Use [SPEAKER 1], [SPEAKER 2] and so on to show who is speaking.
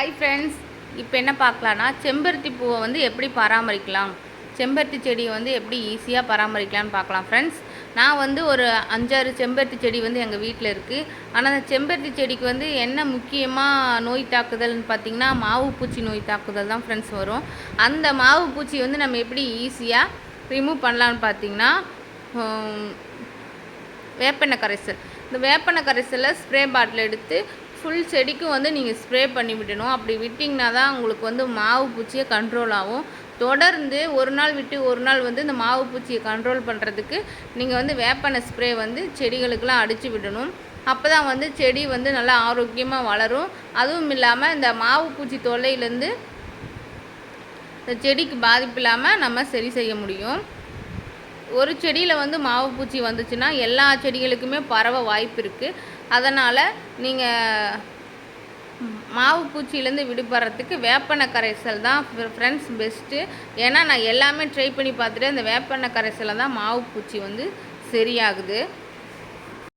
[SPEAKER 1] Hi friends இப்போ என்ன பார்க்கலான்னா செம்பருத்தி பூவை வந்து எப்படி பராமரிக்கலாம்? செம்பருத்தி செடியை வந்து எப்படி ஈஸியாக பராமரிக்கலாம்னு பார்க்கலாம் ஃப்ரெண்ட்ஸ் நான் வந்து ஒரு அஞ்சாறு செம்பருத்தி செடி வந்து எங்கள் வீட்டில் இருக்குது ஆனால் அந்த செம்பருத்தி செடிக்கு வந்து என்ன முக்கியமாக நோய் தாக்குதல்னு பார்த்தீங்கன்னா மாவு பூச்சி நோய் தாக்குதல் தான் ஃப்ரெண்ட்ஸ் வரும். அந்த மாவு பூச்சி வந்து நம்ம எப்படி ஈஸியாக ரிமூவ் பண்ணலான்னு பார்த்திங்கன்னா வேப்பெண்ணெய் கரைசல். இந்த வேப்பெண்ணெய் கரைசலில் ஸ்ப்ரே பாட்டில் எடுத்து ஃபுல் செடிக்கும் வந்து நீங்கள் ஸ்ப்ரே பண்ணி விடணும். அப்படி விட்டிங்கன்னா தான் உங்களுக்கு வந்து மாவு பூச்சியை கண்ட்ரோல் ஆகும். தொடர்ந்து ஒரு நாள் விட்டு ஒரு நாள் வந்து இந்த மாவு பூச்சியை கண்ட்ரோல் பண்ணுறதுக்கு நீங்கள் வந்து வேப்பெண்ணெய் ஸ்ப்ரே வந்து செடிகளுக்கெல்லாம் அடித்து விடணும். அப்போ தான் வந்து செடி வந்து நல்லா ஆரோக்கியமாக வளரும். அதுவும் இல்லாமல் இந்த மாவு பூச்சி தொல்லையிலேருந்து இந்த செடிக்கு பாதிப்பு இல்லாமல் நம்ம சரி செய்ய முடியும். ஒரு செடியில் வந்து மாவு பூச்சி வந்துச்சுன்னா எல்லா செடிகளுக்குமே பரவ வாய்ப்பு இருக்குது அதனால் நீங்கள் மாவு பூச்சியிலேருந்து விடுபடுறதுக்கு வேப்பெண்ணெய் கரைசல் தான் ஃப்ரெண்ட்ஸ் பெஸ்ட்டு ஏன்னா நான் எல்லாமே ட்ரை பண்ணி பார்த்துட்டு அந்த வேப்பண்ணை கரைசலில் தான் மாவு பூச்சி வந்து சரியாகுது.